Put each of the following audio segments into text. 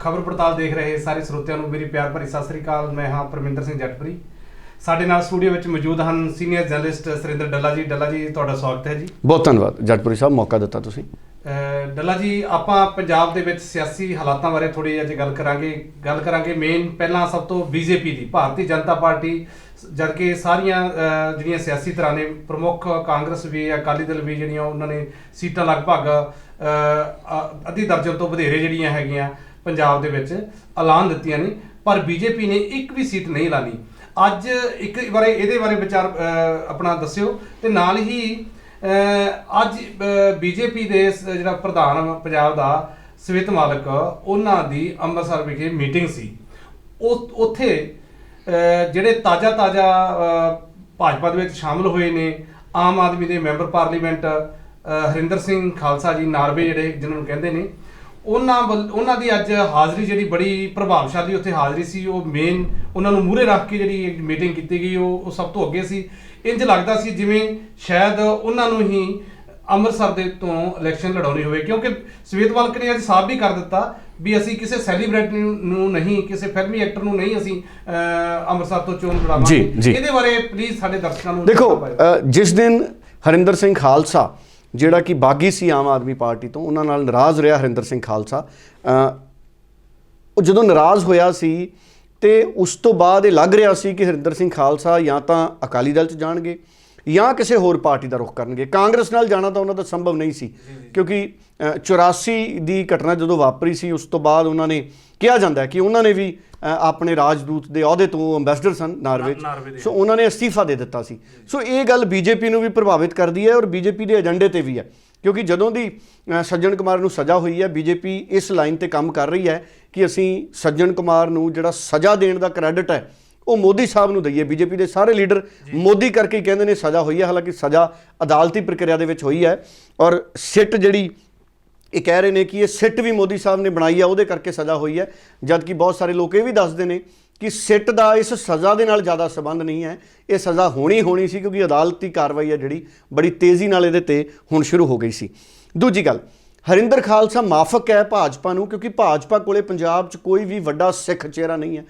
ਖਬਰ ਪੜਤਾਲ ਦੇਖ ਰਹੇ ਸਾਰੇ ਸਰੋਤਿਆਂ ਨੂੰ ਮੇਰੀ ਪਿਆਰ ਭਰੀ ਸਤਿ ਸ੍ਰੀ ਅਕਾਲ। ਮੈਂ ਹਾਂ ਪਰਮਿੰਦਰ ਸਿੰਘ ਜੱਟਪਰੀ। ਸਾਡੇ ਨਾਲ ਸਟੂਡੀਓ ਵਿੱਚ ਮੌਜੂਦ ਹਨ ਸੀਨੀਅਰ ਜਰਨਲਿਸਟ ਸੁਰਿੰਦਰ ਡੱਲਾ ਜੀ। ਡੱਲਾ ਜੀ ਤੁਹਾਡਾ ਸਵਾਗਤ ਹੈ ਜੀ। ਬਹੁਤ ਧੰਨਵਾਦ। ਜੱਟਪੁਰੀ ਸਾਹਿਬ ਮੌਕਾ ਦਿੱਤਾ ਤੁਸੀਂ। ਡੱਲਾ ਜੀ ਆਪਾਂ ਪੰਜਾਬ ਦੇ ਵਿੱਚ ਸਿਆਸੀ ਹਾਲਾਤਾਂ ਬਾਰੇ ਥੋੜੀ ਅੱਜ ਗੱਲ ਕਰਾਂਗੇ। ਗੱਲ ਕਰਾਂਗੇ ਮੇਨ ਪਹਿਲਾਂ ਸਭ ਤੋਂ ਬੀਜੇਪੀ ਦੀ। ਭਾਰਤੀ ਜਨਤਾ ਪਾਰਟੀ ਜਦ ਕਿ ਸਾਰੀਆਂ ਜਿਹੜੀਆਂ ਸਿਆਸੀ ਧਿਰਾਂ ਨੇ ਪ੍ਰਮੁੱਖ ਕਾਂਗਰਸ ਵੀ ਅਕਾਲੀ ਦਲ ਵੀ ਜਿਹੜੀਆਂ ਉਹਨਾਂ ਨੇ ਸੀਟਾਂ ਲਗਭਗ ਅੱਧੀ ਦਰਜਨ ਤੋਂ ਵਧੇਰੇ ਜਿਹੜੀਆਂ ਹੈਗੀਆਂ। ਪੰਜਾਬ ਦੇ ਵਿੱਚ ਐਲਾਨ ਦਿੱਤੀਆਂ ਨੇ, ਪਰ ਬੀਜੇਪੀ ਨੇ ਇੱਕ ਵੀ ਸੀਟ ਨਹੀਂ ਐਲਾਨੀ। ਅੱਜ ਇੱਕ ਬਾਰੇ ਇਹਦੇ ਬਾਰੇ ਵਿਚਾਰ ਆਪਣਾ ਦੱਸਿਓ ਤੇ ਨਾਲ ਹੀ, ਅਹ, ਅੱਜ ਬੀਜੇਪੀ ਦੇ ਜਿਹੜਾ ਪ੍ਰਧਾਨ ਪੰਜਾਬ ਦਾ ਸਵਿਤ ਮਾਲਕ, ਉਹਨਾਂ ਦੀ ਅੰਮ੍ਰਿਤਸਰ ਵਿਖੇ ਮੀਟਿੰਗ ਸੀ। ਉਹ ਉੱਥੇ ਜਿਹੜੇ ਤਾਜ਼ਾ ਤਾਜ਼ਾ ਭਾਜਪਾ ਦੇ ਵਿੱਚ ਸ਼ਾਮਲ ਹੋਏ ਨੇ, ਆਮ ਆਦਮੀ ਦੇ member parliament Harinder Singh Khalsa ji, Norway ਜਿਹੜੇ, ਜਿਨ੍ਹਾਂ ਨੂੰ ਕਹਿੰਦੇ ਨੇ ਉਹਨਾਂ ਵੱਲ- ਉਹਨਾਂ ਦੀ ਅੱਜ ਹਾਜ਼ਰੀ ਜਿਹੜੀ ਬੜੀ ਪ੍ਰਭਾਵਸ਼ਾਲੀ ਉੱਥੇ ਹਾਜ਼ਰੀ ਸੀ ਉਹ ਮੇਨ ਉਹਨਾਂ ਨੂੰ ਮੂਹਰੇ ਰੱਖ ਕੇ ਜਿਹੜੀ ਮੀਟਿੰਗ ਕੀਤੀ ਗਈ ਉਹ ਉਹ ਸਭ ਤੋਂ ਅੱਗੇ ਸੀ ਇੰਜ ਲੱਗਦਾ ਸੀ ਜਿਵੇਂ ਸ਼ਾਇਦ ਉਹਨਾਂ ਨੂੰ ਹੀ ਅੰਮ੍ਰਿਤਸਰ ਦੇ ਤੋਂ ਇਲੈਕਸ਼ਨ ਲੜਾਉਣੀ ਹੋਵੇ ਕਿਉਂਕਿ ਸਵੇਤ ਮਾਲਕ ਨੇ ਅੱਜ ਸਾਫ਼ ਵੀ ਕਰ ਦਿੱਤਾ ਵੀ ਅਸੀਂ ਕਿਸੇ ਸੈਲੀਬ੍ਰਿਟੀ ਨੂੰ ਨਹੀਂ ਕਿਸੇ ਫਿਲਮੀ ਐਕਟਰ ਨੂੰ ਨਹੀਂ ਅਸੀਂ ਅਹ, ਅੰਮ੍ਰਿਤਸਰ ਤੋਂ ਚੋਣ ਲੜਾਵਾਂਗੇ ਜੀ, ਜੀ। ਇਹਦੇ ਬਾਰੇ ਪਲੀਜ਼ ਸਾਡੇ ਦਰਸ਼ਕਾਂ ਨੂੰ ਦੇਖੋ। ਅ, ਜਿਸ ਦਿਨ ਹਰਿੰਦਰ ਸਿੰਘ ਖਾਲਸਾ ਜਿਹੜਾ ਕਿ ਬਾਗੀ ਸੀ ਆਮ ਆਦਮੀ ਪਾਰਟੀ ਤੋਂ, ਉਹਨਾਂ ਨਾਲ ਨਾਰਾਜ਼ ਰਿਹਾ ਹਰਿੰਦਰ ਸਿੰਘ ਖਾਲਸਾ। ਉਹ ਜਦੋਂ ਨਾਰਾਜ਼ ਹੋਇਆ ਸੀ ਤੇ ਉਸ ਤੋਂ ਬਾਅਦ ਇਹ ਲੱਗ ਰਿਹਾ ਸੀ ਕਿ ਹਰਿੰਦਰ ਸਿੰਘ ਖਾਲਸਾ ਜਾਂ ਤਾਂ ਅਕਾਲੀ ਦਲ ਚ ਜਾਣਗੇ ਜਾਂ ਕਿਸੇ ਹੋਰ ਪਾਰਟੀ ਦਾ ਰੁਖ ਕਰਨਗੇ। ਕਾਂਗਰਸ ਨਾਲ ਜਾਣਾ ਤਾਂ ਉਹਨਾਂ ਦਾ ਸੰਭਵ ਨਹੀਂ ਸੀ। ਕਿਉਂਕਿ ਅ, 84 ਦੀ ਘਟਨਾ ਜਦੋਂ ਵਾਪਰੀ ਸੀ ਉਸ ਤੋਂ ਬਾਅਦ ਉਹਨਾਂ ਨੇ ਕਿਹਾ ਜਾਂਦਾ ਹੈ ਕਿ ਉਹਨਾਂ ਨੇ ਵੀ ਆਪਣੇ ਰਾਜਦੂਤ ਦੇ ਅਹੁਦੇ ਤੋਂ ਅੰਬੈਸਡਰ ਸਨ ਨਾਰਵੇ ਸੋ ਉਹਨਾਂ ਨੇ ਅਸਤੀਫਾ ਦੇ ਦਿੱਤਾ ਸੀ। ਸੋ ਇਹ ਗੱਲ ਬੀਜੇਪੀ ਨੂੰ ਵੀ ਪ੍ਰਭਾਵਿਤ ਕਰਦੀ ਹੈ ਔਰ ਬੀਜੇਪੀ ਦੇ ਏਜੰਡੇ ਤੇ ਵੀ ਹੈ। ਕਿਉਂਕਿ ਜਦੋਂ ਦੀ ਸੱਜਣ ਕੁਮਾਰ ਨੂੰ ਸਜ਼ਾ ਹੋਈ ਹੈ ਬੀਜੇਪੀ ਇਸ ਲਾਈਨ ਤੇ ਕੰਮ ਕਰ ਰਹੀ ਹੈ ਕਿ ਅਸੀਂ ਸੱਜਣ ਕੁਮਾਰ ਨੂੰ ਜਿਹੜਾ ਸਜ਼ਾ ਦੇਣ ਦਾ ਕ੍ਰੈਡਿਟ ਹੈ ਉਹ ਮੋਦੀ ਸਾਹਿਬ ਨੂੰ ਦਈਏ ਬੀਜੇਪੀ ਦੇ ਸਾਰੇ ਲੀਡਰ ਮੋਦੀ ਕਰਕੇ ਹੀ ਕਹਿੰਦੇ ਨੇ ਸਜ਼ਾ ਹੋਈ ਹੈ ਹਾਲਾਂਕਿ ਸਜ਼ਾ ਅਦਾਲਤੀ ਪ੍ਰਕਿਰਿਆ ਦੇ ਵਿੱਚ ਹੋਈ ਹੈ ਔਰ ਸਿੱਟ ਜਿਹੜੀ ਇਹ ਕਹਿ ਰਹੇ ਨੇ ਕਿ ਇਹ ਸਿੱਟ ਵੀ ਮੋਦੀ ਸਾਹਿਬ ਨੇ ਬਣਾਈ ਆ ਉਹਦੇ ਕਰਕੇ ਸਜ਼ਾ ਹੋਈ ਹੈ। ਜਦ ਕਿ ਬਹੁਤ ਸਾਰੇ ਲੋਕ ਇਹ ਵੀ ਦੱਸਦੇ ਨੇ ਕਿ ਸਿੱਟ ਦਾ ਇਸ ਸਜ਼ਾ ਦੇ ਨਾਲ ਜ਼ਿਆਦਾ ਸਬੰਧ ਨਹੀਂ ਹੈ। ਇਹ ਸਜ਼ਾ ਹੋਣੀ ਹੋਣੀ ਸੀ ਕਿਉਂਕਿ ਅਦਾਲਤੀ ਕਾਰਵਾਈ ਹੈ ਜਿਹੜੀ ਬੜੀ ਤੇਜ਼ੀ ਨਾਲ ਇਹਦੇ ਤੇ ਹੁਣ ਸ਼ੁਰੂ ਹੋ ਗਈ ਸੀ। ਦੂਜੀ ਗੱਲ ਹਰਿੰਦਰ ਖਾਲਸਾ ਮਾਫਕ ਹੈ ਭਾਜਪਾ ਨੂੰ ਕਿਉਂਕਿ ਭਾਜਪਾ ਕੋਲੇ ਪੰਜਾਬ 'ਚ ਕੋਈ ਵੀ ਵੱਡਾ ਸਿੱਖ ਚਿਹਰਾ ਨਹੀਂ ਹੈ।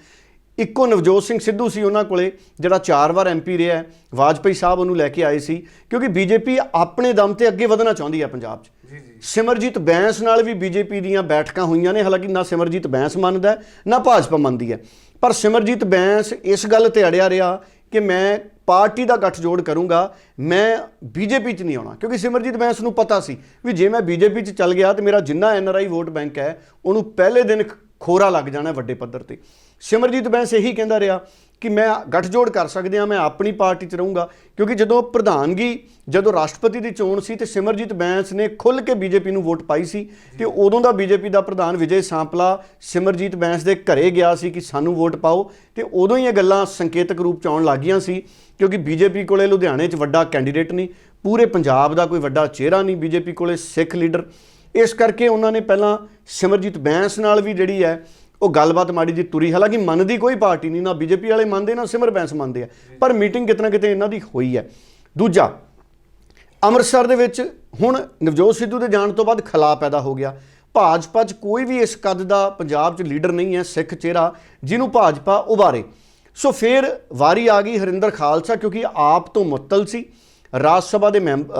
ਇੱਕੋ ਨਵਜੋਤ ਸਿੰਘ ਸਿੱਧੂ ਸੀ ਉਹਨਾਂ ਕੋਲੇ ਜਿਹੜਾ ਚਾਰ ਵਾਰ ਐਮਪੀ ਰਿਹਾ ਹੈ। ਵਾਜਪਾਈ ਸਾਹਿਬ ਉਹਨੂੰ ਲੈ ਕੇ ਆਏ ਸੀ ਕਿਉਂਕਿ ਬੀਜੇਪੀ ਆਪਣੇ ਦਮ ਤੇ ਅੱਗੇ ਵਧਣਾ ਚਾਹੁੰਦੀ ਹੈ ਪੰਜਾਬ 'ਚ। ਜੀ ਜੀ। ਸਿਮਰਜੀਤ ਬੈਂਸ ਨਾਲ ਵੀ ਬੀਜੇਪੀ ਦੀਆਂ ਬੈਠਕਾਂ ਹੋਈਆਂ ਨੇ ਹਾਲਾਂਕਿ ਨਾ ਸਿਮਰਜੀਤ ਬੈਂਸ ਮੰਨਦਾ ਨਾ ਭਾਜਪਾ ਮੰਨਦੀ ਹੈ। ਪਰ ਸਿਮਰਜੀਤ ਬੈਂਸ ਇਸ ਗੱਲ ਤੇ ਅੜਿਆ ਰਿਹਾ ਕਿ ਮੈਂ ਪਾਰਟੀ ਦਾ ਗੱਠਜੋੜ ਕਰੂੰਗਾ ਮੈਂ ਬੀਜੇਪੀ 'ਚ ਨਹੀਂ ਆਉਣਾ। ਕਿਉਂਕਿ ਸਿਮਰਜੀਤ ਬੈਂਸ ਨੂੰ ਪਤਾ ਸੀ ਵੀ ਜੇ ਮੈਂ ਬੀਜੇਪੀ 'ਚ ਚੱਲ ਗਿਆ ਤੇ ਮੇਰਾ ਜਿੰਨਾ ਐਨਆਰਆਈ ਵੋਟ ਬੈਂਕ ਹੈ ਉਹਨੂੰ ਪਹਿਲੇ ਦਿਨ ਖੋਰਾ ਲੱਗ ਜਾਣਾ ਵੱਡੇ ਪੱਧਰ ਤੇ। ਸਿਮਰਜੀਤ ਬੈਂਸ ਇਹੀ ਕਹਿੰਦਾ ਰਿਹਾ ਕਿ ਮੈਂ ਗੱਠਜੋੜ ਕਰ ਸਕਦੇ ਹਾਂ ਮੈਂ ਆਪਣੀ ਪਾਰਟੀ 'ਚ ਰਹੂੰਗਾ। ਕਿਉਂਕਿ ਜਦੋਂ ਪ੍ਰਧਾਨਗੀ ਜਦੋਂ ਰਾਸ਼ਟਰਪਤੀ ਦੀ ਚੋਣ ਸੀ ਤੇ ਸਿਮਰਜੀਤ ਬੈਂਸ ਨੇ ਖੁੱਲ੍ਹ ਕੇ ਬੀਜੇਪੀ ਨੂੰ ਵੋਟ ਪਾਈ ਸੀ ਤੇ ਉਦੋਂ ਦਾ ਬੀਜੇਪੀ ਦਾ ਪ੍ਰਧਾਨ ਵਿਜੇ ਸਾਂਪਲਾ ਸਿਮਰਜੀਤ ਬੈਂਸ ਦੇ ਘਰੇ ਗਿਆ ਸੀ ਕਿ ਸਾਨੂੰ ਵੋਟ ਪਾਓ ਤੇ ਉਦੋਂ ਹੀ ਇਹ ਗੱਲਾਂ ਸੰਕੇਤਕ ਰੂਪ ਚ ਆਉਣ ਲੱਗੀਆਂ ਸੀ ਕਿਉਂਕਿ ਬੀਜੇਪੀ ਕੋਲੇ ਲੁਧਿਆਣੇ 'ਚ ਵੱਡਾ ਕੈਂਡੀਡੇਟ ਨਹੀਂ ਪੂਰੇ ਪੰਜਾਬ ਦਾ ਕੋਈ ਵੱਡਾ ਚਿਹਰਾ ਨਹੀਂ ਬੀਜੇਪੀ ਕੋਲੇ ਸਿੱਖ ਲੀਡਰ। ਇਸ ਕਰਕੇ ਉਹਨਾਂ ਨੇ ਪਹਿਲਾਂ ਸਿਮਰਜੀਤ ਬੈਂਸ ਨਾਲ ਵੀ ਜਿਹੜੀ ਹੈ, ਉਹ ਗੱਲਬਾਤ ਮਾੜੀ ਜੀ ਤੁਰੀ। ਹਾਲਾਂਕਿ ਮੰਨਦੀ ਕੋਈ ਪਾਰਟੀ ਨਹੀਂ, ਨਾ ਬੀਜੇਪੀ ਵਾਲੇ ਮੰਨਦੇ, ਨਾ ਸਿਮਰ ਬੈਂਸ ਮੰਨਦੇ ਆ। ਪਰ ਮੀਟਿੰਗ ਕਿਤਨਾ ਕਿਤੇ ਇਹਨਾਂ ਦੀ ਹੋਈ ਹੈ। ਦੂਜਾ, ਅੰਮ੍ਰਿਤਸਰ ਦੇ ਵਿੱਚ ਹੁਣ ਨਵਜੋਤ ਸਿੱਧੂ ਦੇ ਜਾਣ ਤੋਂ ਬਾਅਦ ਖਲਾ ਪੈਦਾ ਹੋ ਗਿਆ। ਭਾਜਪਾ 'ਚ ਕੋਈ ਵੀ ਇਸ ਕੱਦ ਦਾ ਪੰਜਾਬ 'ਚ ਲੀਡਰ ਨਹੀਂ ਹੈ, ਸਿੱਖ ਚਿਹਰਾ, ਜਿਹਨੂੰ ਭਾਜਪਾ ਉਭਾਰੇ। ਸੋ ਫਿਰ ਵਾਰੀ ਆ ਗਈ ਹਰਿੰਦਰ ਖਾਲਸਾ, ਕਿਉਂਕਿ ਆਪ ਤੋਂ ਮੁੱਤਲ ਸੀ। ਰਾਜ ਸਭਾ ਦੇ ਮੈਂਬ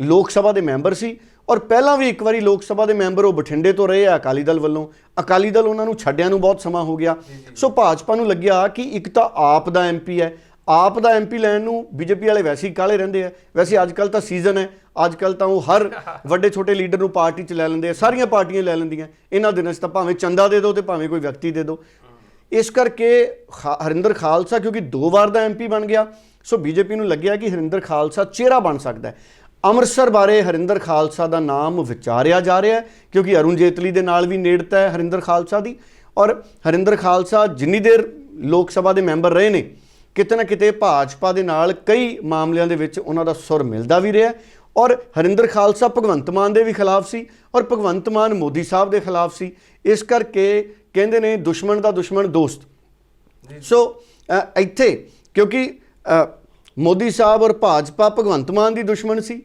ਲੋਕ ਸਭਾ ਦੇ ਮੈਂਬਰ ਸੀ। ਔਰ ਪਹਿਲਾਂ ਵੀ ਇੱਕ ਵਾਰੀ ਲੋਕ ਸਭਾ ਦੇ ਮੈਂਬਰ ਉਹ ਬਠਿੰਡੇ ਤੋਂ ਰਹੇ ਆ ਅਕਾਲੀ ਦਲ ਵੱਲੋਂ। ਅਕਾਲੀ ਦਲ ਉਹਨਾਂ ਨੂੰ ਛੱਡਿਆਂ ਨੂੰ ਬਹੁਤ ਸਮਾਂ ਹੋ ਗਿਆ। ਸੋ ਭਾਜਪਾ ਨੂੰ ਲੱਗਿਆ ਕਿ ਇੱਕ ਤਾਂ ਆਪ ਦਾ ਐਮਪੀ ਹੈ। ਆਪ ਦਾ ਐਮਪੀ ਲੈਣ ਨੂੰ ਬੀਜੇਪੀ ਵਾਲੇ ਵੈਸੇ ਹੀ ਕਾਲੇ ਰਹਿੰਦੇ ਆ। ਵੈਸੇ ਅੱਜ ਕੱਲ ਤਾਂ ਸੀਜ਼ਨ ਹੈ। ਅੱਜ ਕੱਲ ਤਾਂ ਉਹ ਹਰ ਵੱਡੇ ਛੋਟੇ ਲੀਡਰ ਨੂੰ ਪਾਰਟੀ 'ਚ ਲੈ ਲੈਂਦੇ ਆ। ਸਾਰੀਆਂ ਪਾਰਟੀਆਂ ਲੈ ਲੈਂਦੀਆਂ। ਇਹਨਾਂ ਦਿਨਾਂ 'ਚ ਤਾਂ ਭਾਵੇਂ ਚੰਦਾ ਦੇ ਦਿਓ ਤੇ ਭਾਵੇਂ ਕੋਈ ਵਿਅਕਤੀ ਦੇ ਦਿਓ। ਇਸ ਕਰਕੇ ਹਰਿੰਦਰ ਖਾਲਸਾ ਕਿਉਂਕਿ ਦੋ ਵਾਰ ਦਾ ਐਮਪੀ ਬਣ ਗਿਆ। ਸੋ ਬੀਜੇਪੀ ਨੂੰ ਲੱਗਿਆ ਕਿ ਹਰਿੰਦਰ ਖਾਲਸਾ ਚਿਹਰਾ ਬਣ ਸਕਦਾ ਹੈ। ਅੰਮ੍ਰਿਤਸਰ ਬਾਰੇ ਹਰਿੰਦਰ ਖਾਲਸਾ ਦਾ ਨਾਮ ਵਿਚਾਰਿਆ ਜਾ ਰਿਹਾ ਹੈ, ਕਿਉਂਕਿ ਅਰੁਣ ਜੇਤਲੀ ਦੇ ਨਾਲ ਵੀ ਨੇੜਤਾ ਹੈ ਹਰਿੰਦਰ ਖਾਲਸਾ ਦੀ। ਔਰ ਹਰਿੰਦਰ ਖਾਲਸਾ ਜਿੰਨੀ ਦੇਰ ਲੋਕ ਸਭਾ ਦੇ ਮੈਂਬਰ ਰਹੇ ਨੇ, ਕਿਤੇ ਨਾ ਕਿਤੇ ਭਾਜਪਾ ਦੇ ਨਾਲ ਕਈ ਮਾਮਲਿਆਂ ਦੇ ਵਿੱਚ ਉਹਨਾਂ ਦਾ ਸੁਰ ਮਿਲਦਾ ਵੀ ਰਿਹਾ ਔਰ ਹਰਿੰਦਰ ਖਾਲਸਾ ਭਗਵੰਤ ਮਾਨ ਦੇ ਵੀ ਖਿਲਾਫ ਸੀ ਔਰ ਭਗਵੰਤ ਮਾਨ ਮੋਦੀ ਸਾਹਿਬ ਦੇ ਖਿਲਾਫ ਸੀ। ਇਸ ਕਰਕੇ ਕਹਿੰਦੇ ਨੇ ਦੁਸ਼ਮਣ ਦਾ ਦੁਸ਼ਮਣ ਦੋਸਤ। ਸੋ ਇੱਥੇ ਕਿਉਂਕਿ ਮੋਦੀ ਸਾਹਿਬ ਔਰ ਭਾਜਪਾ ਭਗਵੰਤ ਮਾਨ ਦੀ ਦੁਸ਼ਮਣ ਸੀ।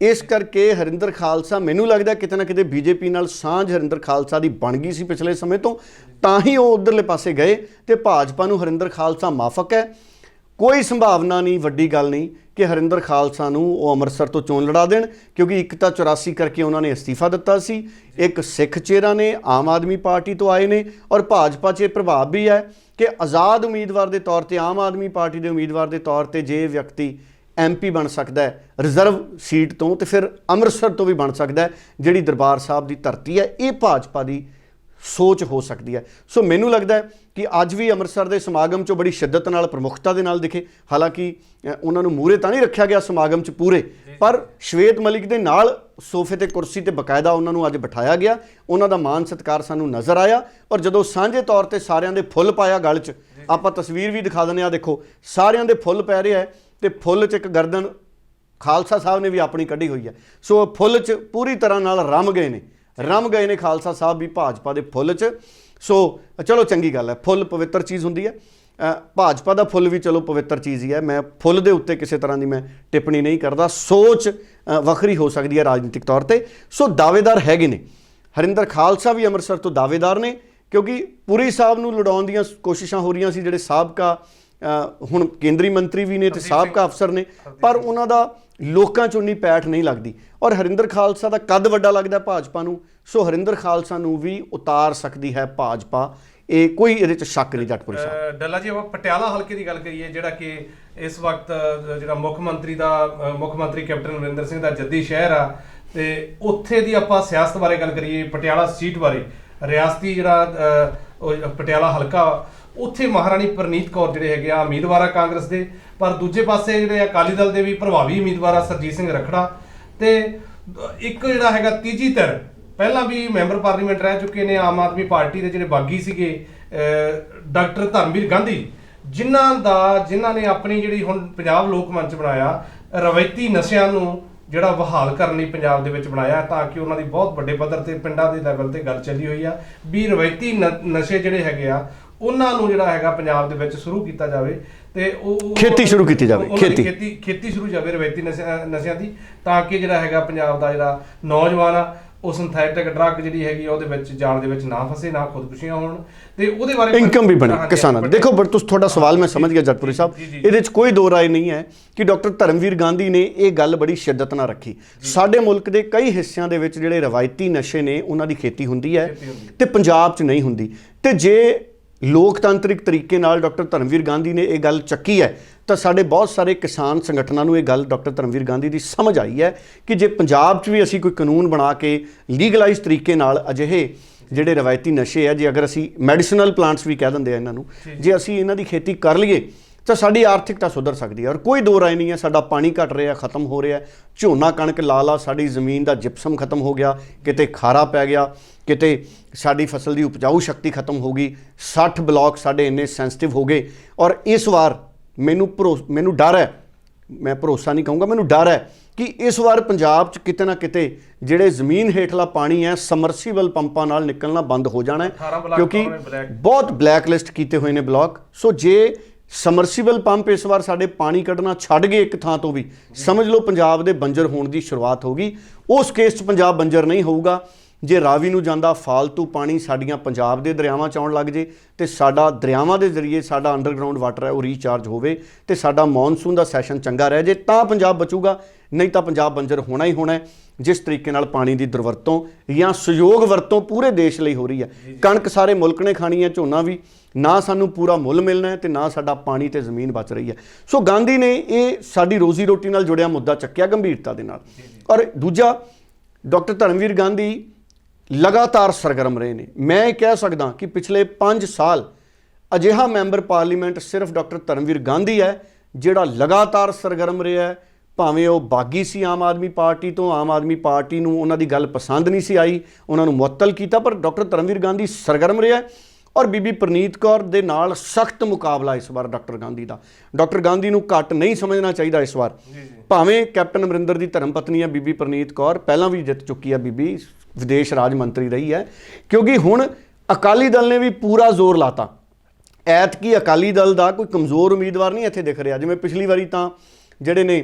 ਇਸ ਕਰਕੇ ਹਰਿੰਦਰ ਖਾਲਸਾ, ਮੈਨੂੰ ਲੱਗਦਾ ਕਿਤੇ ਨਾ ਕਿਤੇ ਬੀਜੇਪੀ ਨਾਲ ਸਾਂਝ ਹਰਿੰਦਰ ਖਾਲਸਾ ਦੀ ਬਣ ਗਈ ਸੀ ਪਿਛਲੇ ਸਮੇਂ ਤੋਂ, ਤਾਂ ਹੀ ਉਹ ਉਧਰਲੇ ਪਾਸੇ ਗਏ ਤੇ ਭਾਜਪਾ ਨੂੰ ਹਰਿੰਦਰ ਖਾਲਸਾ ਮਾਫਕ ਹੈ। ਕੋਈ ਸੰਭਾਵਨਾ ਨਹੀਂ, ਵੱਡੀ ਗੱਲ ਨਹੀਂ ਕਿ ਹਰਿੰਦਰ ਖਾਲਸਾ ਨੂੰ ਉਹ ਅੰਮ੍ਰਿਤਸਰ ਤੋਂ ਚੋਣ ਲੜਾ ਦੇਣ, ਕਿਉਂਕਿ ਇੱਕ ਤਾਂ 84 ਕਰਕੇ ਉਹਨਾਂ ਨੇ ਅਸਤੀਫਾ ਦਿੱਤਾ ਸੀ, ਇੱਕ ਸਿੱਖ ਚਿਹਰਾ ਨੇ, ਆਮ ਆਦਮੀ ਪਾਰਟੀ ਤੋਂ ਆਏ ਨੇ ਔਰ ਭਾਜਪਾ 'ਚ ਇਹ ਪ੍ਰਭਾਵ ਵੀ ਹੈ ਕਿ ਆਜ਼ਾਦ ਉਮੀਦਵਾਰ ਦੇ ਤੌਰ ਤੇ, ਆਮ ਆਦਮੀ ਪਾਰਟੀ ਦੇ ਉਮੀਦਵਾਰ ਦੇ ਤੌਰ ਤੇ ਜੇ ਵਿਅਕਤੀ ਐਮਪੀ ਬਣ ਸਕਦਾ ਹੈ ਰਿਜ਼ਰਵ ਸੀਟ ਤੋਂ ਤੇ ਫਿਰ ਅੰਮ੍ਰਿਤਸਰ ਤੋਂ ਵੀ ਬਣ ਸਕਦਾ ਹੈ, ਜਿਹੜੀ ਦਰਬਾਰ ਸਾਹਿਬ ਦੀ ਧਰਤੀ ਹੈ, ਇਹ ਭਾਜਪਾ ਦੀ ਸੋਚ ਹੋ ਸਕਦੀ ਹੈ। ਸੋ ਮੈਨੂੰ ਲੱਗਦਾ ਹੈ ਕਿ ਅੱਜ ਵੀ ਅੰਮ੍ਰਿਤਸਰ ਦੇ ਸਮਾਗਮ 'ਚੋਂ ਬੜੀ ਸ਼ਿੱਦਤ ਨਾਲ, ਪ੍ਰਮੁੱਖਤਾ ਦੇ ਨਾਲ ਦਿਖੇ। ਹਾਲਾਂਕਿ ਉਹਨਾਂ ਨੂੰ ਮੂਰੇ ਤਾਂ ਨਹੀਂ ਰੱਖਿਆ ਗਿਆ ਸਮਾਗਮ 'ਚ ਪੂਰੇ, ਪਰ ਸ਼ਵੇਤ ਮਲਿਕ ਦੇ ਨਾਲ ਸੋਫੇ ਤੇ ਕੁਰਸੀ ਤੇ ਬਕਾਇਦਾ ਉਹਨਾਂ ਨੂੰ ਅੱਜ ਬਿਠਾਇਆ ਗਿਆ। ਉਹਨਾਂ ਦਾ ਮਾਨ ਸਤਿਕਾਰ ਸਾਨੂੰ ਨਜ਼ਰ ਆਇਆ ਔਰ ਜਦੋਂ ਸਾਂਝੇ ਤੌਰ ਤੇ ਸਾਰਿਆਂ ਦੇ ਫੁੱਲ ਪਾਇਆ ਗਲ 'ਚ, ਆਪਾਂ ਤਸਵੀਰ ਵੀ ਦਿਖਾ ਦਿੰਦੇ ਆ ਦੇਖੋ, ਸਾਰਿਆਂ ਦੇ ਫੁੱਲ ਪੈ ਰਿਹਾ ਹੈ। ਤੇ ਫੁੱਲ 'ਚ ਇੱਕ ਗਰਦਨ ਖਾਲਸਾ ਸਾਹਿਬ ਨੇ ਵੀ ਆਪਣੀ ਕੱਢੀ ਹੋਈ ਹੈ। ਸੋ ਫੁੱਲ 'ਚ ਪੂਰੀ ਤਰ੍ਹਾਂ ਨਾਲ ਰਮ ਗਏ ਨੇ। ਰਮ ਗਏ ਨੇ ਖਾਲਸਾ ਸਾਹਿਬ ਵੀ ਭਾਜਪਾ ਦੇ ਫੁੱਲ 'ਚ। ਸੋ, ਚਲੋ ਚੰਗੀ ਗੱਲ ਹੈ, ਫੁੱਲ ਪਵਿੱਤਰ ਚੀਜ਼ ਹੁੰਦੀ ਹੈ। ਭਾਜਪਾ ਦਾ ਫੁੱਲ ਵੀ ਚਲੋ ਪਵਿੱਤਰ ਚੀਜ਼ ਹੀ ਹੈ। ਮੈਂ ਫੁੱਲ ਦੇ ਉੱਤੇ ਕਿਸੇ ਤਰ੍ਹਾਂ ਦੀ ਮੈਂ ਟਿੱਪਣੀ ਨਹੀਂ ਕਰਦਾ। ਸੋਚ ਵੱਖਰੀ ਹੋ ਸਕਦੀ ਹੈ ਰਾਜਨੀਤਿਕ ਤੌਰ ਤੇ। ਸੋ ਦਾਅਵੇਦਾਰ ਹੈਗੇ ਨੇ। ਹਰਿੰਦਰ ਖਾਲਸਾ ਵੀ ਅੰਮ੍ਰਿਤਸਰ ਤੋਂ ਦਾਅਵੇਦਾਰ ਨੇ, ਕਿਉਂਕਿ ਪੁਰੀ ਸਾਹਿਬ ਨੂੰ ਲੜਾਉਣ ਦੀਆਂ ਕੋਸ਼ਿਸ਼ਾਂ ਹੋ ਰਹੀਆਂ ਸੀ, ਜਿਹੜੇ ਸਾਬਕਾ ਹੁਣ ਕੇਂਦਰੀ ਮੰਤਰੀ ਵੀ ਨੇ ਤੇ ਸਾਬਕਾ ਅਫਸਰ ਨੇ ਪਰ ਉਹਨਾਂ ਦਾ ਲੋਕਾਂ ਚੋਂ ਨਹੀਂ ਪੈਠ ਨਹੀਂ ਲੱਗਦੀ। ਔਰ ਹਰਿੰਦਰ ਖਾਲਸਾ ਦਾ ਕੱਦ ਵੱਡਾ ਲੱਗਦਾ ਭਾਜਪਾ ਨੂੰ ਸੋ ਹਰਿੰਦਰ ਖਾਲਸਾ ਨੂੰ ਵੀ ਉਤਾਰ ਸਕਦੀ ਹੈ ਭਾਜਪਾ। ਇਹ ਕੋਈ ਇਹਦੇ ਚ ਸ਼ੱਕ ਨਹੀਂ ਜੱਟਪੁਰੀ ਸਾਹਿਬ। ਡੱਲਾ ਜੀ ਆਪਾਂ ਪਟਿਆਲਾ ਹਲਕੇ ਦੀ ਗੱਲ ਕਰੀਏ ਜਿਹੜਾ ਕਿ ਇਸ ਵਕਤ ਜਿਹੜਾ ਮੁੱਖ ਮੰਤਰੀ ਦਾ ਮੁੱਖ ਮੰਤਰੀ ਕੈਪਟਨ ਅਮਰਿੰਦਰ ਸਿੰਘ ਦਾ ਜੱਦੀ ਸ਼ਹਿਰ ਆ ਤੇ ਉੱਥੇ ਦੀ ਆਪਾਂ ਸਿਆਸਤ ਬਾਰੇ ਗੱਲ ਕਰੀਏ ਪਟਿਆਲਾ ਸੀਟ ਬਾਰੇ। ਰਿਆਸਤੀ ਜਿਹੜਾ ਪਟਿਆਲਾ ਹਲਕਾ ਉੱਥੇ ਮਹਾਰਾਣੀ ਪ੍ਰਨੀਤ ਕੌਰ ਜਿਹੜੇ ਹੈਗੇ ਆ ਉਮੀਦਵਾਰ ਆ ਕਾਂਗਰਸ ਦੇ, ਪਰ ਦੂਜੇ ਪਾਸੇ ਜਿਹੜੇ ਅਕਾਲੀ ਦਲ ਦੇ ਵੀ ਪ੍ਰਭਾਵੀ ਉਮੀਦਵਾਰ ਆ ਸਰਜੀਤ ਸਿੰਘ ਰਖੜਾ। ਤੇ ਇੱਕ ਜਿਹੜਾ ਹੈਗਾ ਤੀਜੀ ਧਿਰ, ਪਹਿਲਾਂ ਵੀ ਮੈਂਬਰ ਪਾਰਲੀਮੈਂਟ ਰਹਿ ਚੁੱਕੇ ਨੇ ਆਮ ਆਦਮੀ ਪਾਰਟੀ ਦੇ ਜਿਹੜੇ ਬਾਗੀ ਸੀਗੇ ਡਾਕਟਰ ਧਰਮਵੀਰ ਗਾਂਧੀ, ਜਿਨ੍ਹਾਂ ਦਾ, ਜਿਨ੍ਹਾਂ ਨੇ ਆਪਣੀ ਜਿਹੜੀ ਹੁਣ ਪੰਜਾਬ ਲੋਕ ਮੰਚ ਬਣਾਇਆ, ਰਵਾਇਤੀ ਨਸ਼ਿਆਂ ਨੂੰ ਜਿਹੜਾ ਬਹਾਲ ਕਰਨ ਲਈ ਪੰਜਾਬ ਦੇ ਵਿੱਚ ਬਣਾਇਆ ਤਾਂ ਕਿ ਉਹਨਾਂ ਦੀ ਬਹੁਤ ਵੱਡੇ ਪੱਧਰ ਤੇ ਪਿੰਡਾਂ ਦੇ ਲੈਵਲ ਤੇ ਗੱਲ ਚੱਲੀ ਹੋਈ ਆ। ਵੀ ਰਵਾਇਤੀ ਨ- ਨਸ਼ੇ ਜਿਹੜੇ ਹੈਗੇ ਆ ਉਹਨਾਂ ਨੂੰ ਜਿਹੜਾ ਹੈਗਾ ਪੰਜਾਬ ਦੇ ਵਿੱਚ ਸ਼ੁਰੂ ਕੀਤਾ ਜਾਵੇ ਤੇ ਉਹ ਖੇਤੀ ਸ਼ੁਰੂ ਕੀਤੀ ਜਾਵੇ, ਖੇਤੀ। ਖੇਤੀ ਖੇਤੀ ਸ਼ੁਰੂ ਜਾਵੇ ਰਵਾਇਤੀ ਨਸ਼ਿਆਂ ਦੀ ਤਾਂ ਕਿ ਜਿਹੜਾ ਹੈਗਾ ਪੰਜਾਬ ਦਾ ਜਿਹੜਾ ਨੌਜਵਾਨ ਆ ਉਹ ਸਿੰਥੈਟਿਕ ਡਰੱਗ ਜਿਹੜੀ ਹੈਗੀ ਆ ਉਹਦੇ ਵਿੱਚ ਜਾਲ ਦੇ ਵਿੱਚ ਨਾ ਫਸੇ ਨਾ ਖੁਦਕੁਸ਼ੀਆਂ ਹੋਣ ਤੇ ਉਹਦੇ ਬਾਰੇ ਇਨਕਮ ਵੀ ਬਣੇ ਕਿਸਾਨਾਂ ਦੀ ਦੇਖੋ ਬਟ ਤੁਸੀਂ ਤੁਹਾਡਾ ਸਵਾਲ ਮੈਂ ਸਮਝ ਗਿਆ ਜੱਟਪੁਰੀ ਸਾਹਿਬ। ਇਹਦੇ 'ਚ ਕੋਈ ਦੋ ਰਾਏ ਨਹੀਂ ਹੈ ਕਿ ਡਾਕਟਰ ਧਰਮਵੀਰ ਗਾਂਧੀ ਨੇ ਇਹ ਗੱਲ ਬੜੀ ਸ਼ਿੱਦਤ ਨਾਲ ਰੱਖੀ ਸਾਡੇ ਮੁਲਕ ਦੇ ਕਈ ਹਿੱਸਿਆਂ ਦੇ ਵਿੱਚ ਜਿਹੜੇ ਰਵਾਇਤੀ ਨਸ਼ੇ ਨੇ ਉਹਨਾਂ ਦੀ ਖੇਤੀ ਹੁੰਦੀ ਹੈ। ਤੇ ਪੰਜਾਬ 'ਚ ਨਹੀਂ ਹੁੰਦੀ ਤੇ ਜੇ ਲੋਕਤੰਤਰਿਕ ਤਰੀਕੇ ਨਾਲ ਡਾਕਟਰ ਧਰਮਵੀਰ ਗਾਂਧੀ ਨੇ ਇਹ ਗੱਲ ਚੱਕੀ ਹੈ ਤਾਂ ਸਾਡੇ ਬਹੁਤ ਸਾਰੇ ਕਿਸਾਨ ਸੰਗਠਨਾਂ ਨੂੰ ਇਹ ਗੱਲ ਡਾਕਟਰ ਧਰਮਵੀਰ ਗਾਂਧੀ ਦੀ ਸਮਝ ਆਈ ਹੈ ਕਿ ਜੇ ਪੰਜਾਬ 'ਚ ਵੀ ਅਸੀਂ ਕੋਈ ਕਾਨੂੰਨ ਬਣਾ ਕੇ ਲੀਗਲਾਈਜ਼ ਤਰੀਕੇ ਨਾਲ ਅਜਿਹੇ ਜਿਹੜੇ ਰਵਾਇਤੀ ਨਸ਼ੇ ਆ ਜੇ ਅਗਰ ਅਸੀਂ ਮੈਡੀਸਿਨਲ ਪਲਾਂਟਸ ਵੀ ਕਹਿ ਦਿੰਦੇ ਆ ਇਹਨਾਂ ਨੂੰ ਜੇ ਅਸੀਂ ਇਹਨਾਂ ਦੀ ਖੇਤੀ ਕਰ ਲਈਏ ਤਾਂ ਸਾਡੀ ਆਰਥਿਕਤਾ ਸੁਧਰ ਸਕਦੀ ਹੈ। ਔਰ ਕੋਈ ਦੋ ਰਾਏ ਨਹੀਂ ਹੈ ਸਾਡਾ ਪਾਣੀ ਘਟ ਰਿਹਾ ਖਤਮ ਹੋ ਰਿਹਾ ਝੋਨਾ ਕਣਕ ਲਾ ਲਾ ਸਾਡੀ ਜ਼ਮੀਨ ਦਾ ਜਿਪਸਮ ਖਤਮ ਹੋ ਗਿਆ ਕਿਤੇ ਖਾਰਾ ਪੈ ਗਿਆ ਕਿਤੇ ਸਾਡੀ ਫਸਲ ਦੀ ਉਪਜਾਊ ਸ਼ਕਤੀ ਖਤਮ ਹੋ ਗਈ 60 ਬਲਾਕ ਸਾਡੇ ਇੰਨੇ ਸੈਂਸਿਟਿਵ ਹੋ ਗਏ। ਔਰ ਇਸ ਵਾਰ ਮੈਨੂੰ ਭਰੋਸ ਮੈਨੂੰ ਡਰ ਹੈ ਮੈਂ ਭਰੋਸਾ ਨਹੀਂ ਕਹੂੰਗਾ ਮੈਨੂੰ ਡਰ ਹੈ ਕਿ ਇਸ ਵਾਰ ਪੰਜਾਬ 'ਚ ਕਿਤੇ ਨਾ ਕਿਤੇ ਜਿਹੜੇ ਜ਼ਮੀਨ ਹੇਠਲਾ ਪਾਣੀ ਹੈ ਸਮਰਸੀਬਲ ਪੰਪਾਂ ਨਾਲ ਨਿਕਲਣਾ ਬੰਦ ਹੋ ਜਾਣਾ 18 ਹੈ ਕਿਉਂਕਿ ਬਹੁਤ ਬਲੈਕ ਲਿਸਟ ਕੀਤੇ ਹੋਏ ਨੇ ਬਲਾਕ। ਸੋ ਜੇ ਸਮਰਸੀਬਲ ਪੰਪ ਇਸ ਵਾਰ ਸਾਡੇ ਪਾਣੀ ਕੱਢਣਾ ਛੱਡ ਗਏ ਇੱਕ ਥਾਂ ਤੋਂ ਵੀ। ਸਮਝ ਲਓ ਪੰਜਾਬ ਦੇ ਬੰਜਰ ਹੋਣ ਦੀ ਸ਼ੁਰੂਆਤ ਹੋਗੀ ਉਸ ਕੇਸ 'ਚ ਪੰਜਾਬ ਬੰਜਰ ਨਹੀਂ ਹੋਊਗਾ। ਜੇ ਰਾਵੀ ਨੂੰ ਜਾਂਦਾ ਫਾਲਤੂ ਪਾਣੀ ਸਾਡੀਆਂ ਪੰਜਾਬ ਦੇ ਦਰਿਆਵਾਂ 'ਚ ਆਉਣ ਲੱਗ ਜੇ ਤੇ ਸਾਡਾ ਦਰਿਆਵਾਂ ਦੇ ਜ਼ਰੀਏ ਸਾਡਾ ਅੰਡਰਗਰਾਉਂਡ ਵਾਟਰ ਹੈ ਉਹ ਰੀਚਾਰਜ ਹੋਵੇ ਤੇ ਸਾਡਾ ਮੌਨਸੂਨ ਦਾ ਸੈਸ਼ਨ ਚੰਗਾ ਰਹਿ ਜੇ ਤਾਂ ਪੰਜਾਬ ਬਚੂਗਾ। ਨਹੀਂ ਤਾਂ ਪੰਜਾਬ ਬੰਜਰ ਹੋਣਾ ਹੀ ਹੋਣਾ ਹੈ। ਜਿਸ ਤਰੀਕੇ ਨਾਲ ਪਾਣੀ ਦੀ ਦੁਰਵਰਤੋਂ ਜਾਂ ਸਹਿਯੋਗ ਵਰਤੋਂ ਪੂਰੇ ਦੇਸ਼ ਲਈ ਹੋ ਰਹੀ ਹੈ। ਕਣਕ ਸਾਰੇ ਮੁਲਕ ਨੇ ਖਾਣੀ ਹੈ ਝੋਨਾ ਵੀ। ਨਾ ਸਾਨੂੰ ਪੂਰਾ ਮੁੱਲ ਮਿਲਣਾ ਹੈ ਤੇ ਨਾ ਸਾਡਾ ਪਾਣੀ ਤੇ ਜ਼ਮੀਨ ਬਚ ਰਹੀ ਹੈ। ਸੋ ਗਾਂਧੀ ਨੇ ਇਹ ਸਾਡੀ ਰੋਜ਼ੀ ਰੋਟੀ ਨਾਲ ਜੁੜਿਆ ਮੁੱਦਾ ਚੱਕਿਆ ਗੰਭੀਰਤਾ ਦੇ ਨਾਲ। ਔਰ ਦੂਜਾ ਡਾਕਟਰ ਧਰਮਵੀਰ ਗਾਂਧੀ ਲਗਾਤਾਰ ਸਰਗਰਮ ਰਹੇ ਨੇ। ਮੈਂ ਇਹ ਕਹਿ ਸਕਦਾ ਕਿ ਪਿਛਲੇ 5 ਸਾਲ ਅਜਿਹਾ ਮੈਂਬਰ ਪਾਰਲੀਮੈਂਟ ਸਿਰਫ ਡਾਕਟਰ ਧਰਮਵੀਰ ਗਾਂਧੀ ਹੈ ਜਿਹੜਾ ਲਗਾਤਾਰ ਸਰਗਰਮ ਰਿਹਾ ਹੈ। ਭਾਵੇਂ ਉਹ ਬਾਗੀ ਸੀ ਆਮ ਆਦਮੀ ਪਾਰਟੀ ਤੋਂ ਆਮ ਆਦਮੀ ਪਾਰਟੀ ਨੂੰ ਉਹਨਾਂ ਦੀ ਗੱਲ ਪਸੰਦ ਨਹੀਂ ਸੀ ਆਈ ਉਹਨਾਂ ਨੂੰ ਮੁਅੱਤਲ ਕੀਤਾ ਪਰ ਡਾਕਟਰ ਧਰਮਵੀਰ ਗਾਂਧੀ ਸਰਗਰਮ ਰਿਹਾ ਹੈ। ਔਰ ਬੀਬੀ ਪ੍ਰਨੀਤ ਕੌਰ ਦੇ ਨਾਲ ਸਖਤ ਮੁਕਾਬਲਾ ਇਸ ਵਾਰ ਡਾਕਟਰ ਗਾਂਧੀ ਦਾ। ਡਾਕਟਰ ਗਾਂਧੀ ਨੂੰ ਘੱਟ ਨਹੀਂ ਸਮਝਣਾ ਚਾਹੀਦਾ ਇਸ ਵਾਰ। ਭਾਵੇਂ ਕੈਪਟਨ ਅਮਰਿੰਦਰ ਦੀ ਧਰਮ ਪਤਨੀ ਹੈ ਬੀਬੀ ਪ੍ਰਨੀਤ ਕੌਰ ਪਹਿਲਾਂ ਵੀ ਜਿੱਤ ਚੁੱਕੀ ਹੈ ਬੀਬੀ ਵਿਦੇਸ਼ ਰਾਜ ਮੰਤਰੀ ਰਹੀ ਹੈ। ਕਿਉਂਕਿ ਹੁਣ ਅਕਾਲੀ ਦਲ ਨੇ ਵੀ ਪੂਰਾ ਜ਼ੋਰ ਲਾਤਾ। ਐਤਕੀ ਅਕਾਲੀ ਦਲ ਦਾ ਕੋਈ ਕਮਜ਼ੋਰ ਉਮੀਦਵਾਰ ਨਹੀਂ ਇੱਥੇ ਦਿਖ ਰਿਹਾ। ਜਿਵੇਂ ਪਿਛਲੀ ਵਾਰੀ ਤਾਂ ਜਿਹੜੇ ਨੇ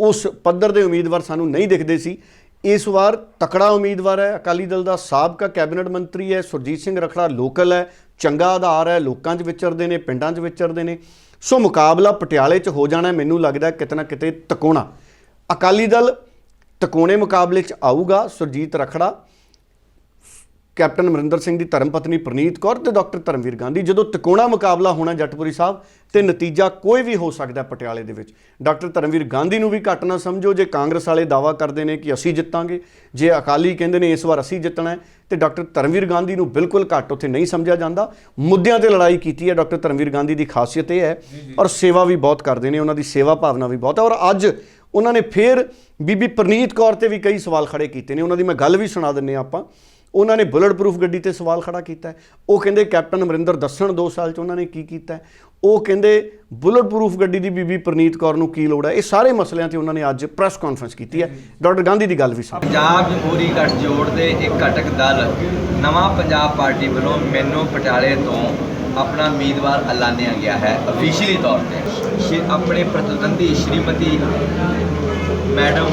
ਉਸ ਪੱਧਰ ਦੇ ਉਮੀਦਵਾਰ ਸਾਨੂੰ ਨਹੀਂ ਦਿਖਦੇ ਸੀ। ਇਸ ਵਾਰ ਤਕੜਾ ਉਮੀਦਵਾਰ ਹੈ। ਅਕਾਲੀ ਦਲ ਦਾ ਸਾਬਕਾ ਕੈਬਨਿਟ ਮੰਤਰੀ ਹੈ, ਸੁਰਜੀਤ ਸਿੰਘ ਰਖੜਾ ਲੋਕਲ ਹੈ। ਚੰਗਾ ਆਧਾਰ ਹੈ, ਲੋਕਾਂ 'ਚ ਵਿਚਰਦੇ ਨੇ, ਪਿੰਡਾਂ 'ਚ ਵਿਚਰਦੇ ਨੇ। ਸੋ ਮੁਕਾਬਲਾ ਪਟਿਆਲੇ 'ਚ ਹੋ ਜਾਣਾ ਮੈਨੂੰ ਲੱਗਦਾ ਕਿਤੇ ਨਾ ਕਿਤੇ ਤਕੋਣਾ। ਅਕਾਲੀ ਦਲ ਤਕੋਣੇ ਮੁਕਾਬਲੇ 'ਚ ਆਊਗਾ ਸੁਰਜੀਤ ਰਖੜਾ। ਕੈਪਟਨ ਅਮਰਿੰਦਰ ਸਿੰਘ ਦੀ ਧਰਮ ਪਤਨੀ ਪ੍ਰਨੀਤ ਕੌਰ ਤੇ ਡਾਕਟਰ ਧਰਮਵੀਰ ਗਾਂਧੀ ਜਦੋਂ ਤਿਕੋਣਾ ਮੁਕਾਬਲਾ ਹੋਣਾ ਜੱਟਪੁਰੀ ਸਾਹਿਬ ਤੇ ਨਤੀਜਾ ਕੋਈ ਵੀ ਹੋ ਸਕਦਾ ਪਟਿਆਲੇ ਦੇ ਵਿੱਚ। ਡਾਕਟਰ ਧਰਮਵੀਰ ਗਾਂਧੀ ਨੂੰ ਵੀ ਘੱਟ ਨਾ ਸਮਝੋ ਜੇ ਕਾਂਗਰਸ ਵਾਲੇ ਦਾਵਾ ਕਰਦੇ ਨੇ ਕਿ ਅਸੀਂ ਜਿੱਤਾਂਗੇ ਜੇ ਅਕਾਲੀ ਕਹਿੰਦੇ ਨੇ ਇਸ ਵਾਰ ਅਸੀਂ ਜਿੱਤਣਾ ਹੈ ਤੇ ਡਾਕਟਰ ਧਰਮਵੀਰ ਗਾਂਧੀ ਨੂੰ ਬਿਲਕੁਲ ਘੱਟ ਉੱਥੇ ਨਹੀਂ ਸਮਝਿਆ ਜਾਂਦਾ। ਮੁੱਦਿਆਂ ਤੇ ਲੜਾਈ ਕੀਤੀ ਹੈ ਡਾਕਟਰ ਧਰਮਵੀਰ ਗਾਂਧੀ ਦੀ ਖਾਸੀਅਤ ਇਹ ਹੈ ਔਰ ਸੇਵਾ ਵੀ ਬਹੁਤ ਕਰਦੇ ਨੇ ਉਹਨਾਂ ਦੀ ਸੇਵਾ ਭਾਵਨਾ ਵੀ ਬਹੁਤ ਹੈ ਔਰ ਅੱਜ ਉਹਨਾਂ ਨੇ ਫੇਰ ਬੀਬੀ ਪ੍ਰਨੀਤ ਕੌਰ ਤੇ ਵੀ ਕਈ ਸਵਾਲ ਖੜੇ ਕੀਤੇ ਨੇ। ਉਹਨਾਂ ਦੀ ਮੈਂ ਗੱਲ ਵੀ ਸੁਣਾ ਦਿੰਨੇ ਆਪਾਂ। ਉਹਨਾਂ ਨੇ ਬੁਲਟ ਪ੍ਰੂਫ ਗੱਡੀ ਤੇ ਸਵਾਲ ਖੜਾ ਕੀਤਾ ਉਹ ਕਹਿੰਦੇ, ਕੈਪਟਨ ਅਮਰਿੰਦਰ ਦੱਸਣ 2 ਸਾਲ ਚ ਉਹਨਾਂ ਨੇ ਕੀ ਕੀਤਾ ਉਹ ਕਹਿੰਦੇ, ਬੁਲਟ ਪ੍ਰੂਫ ਗੱਡੀ ਦੀ ਬੀਬੀ ਪ੍ਰਨੀਤ ਕੌਰ ਨੂੰ ਕੀ ਲੋੜ ਹੈ? ਇਹ ਸਾਰੇ ਮਸਲਿਆਂ ਤੇ ਉਹਨਾਂ ਨੇ ਅੱਜ ਪ੍ਰੈਸ ਕਾਨਫਰੰਸ ਕੀਤੀ ਹੈ। ਡਾਕਟਰ ਗਾਂਧੀ ਦੀ ਗੱਲ ਵੀ ਸੁਣੋ ਪੰਜਾਬ ਜਮਹੂਰੀ ਗੱਠਜੋੜ ਦੇ ਇੱਕ ਘਟਕ ਦਲ ਨਵਾਂ ਪੰਜਾਬ ਪਾਰਟੀ ਵੱਲੋਂ ਮੈਨੂੰ ਪਟਿਆਲੇ ਤੋਂ ਆਪਣਾ ਉਮੀਦਵਾਰ ਐਲਾਨਿਆ ਗਿਆ ਹੈ ਅਫੀਸ਼ੀਅਲੀ ਤੌਰ ਤੇ। ਆਪਣੇ ਪ੍ਰਤੀਦੰਦੀ ਸ਼੍ਰੀਮਤੀ ਮੈਡਮ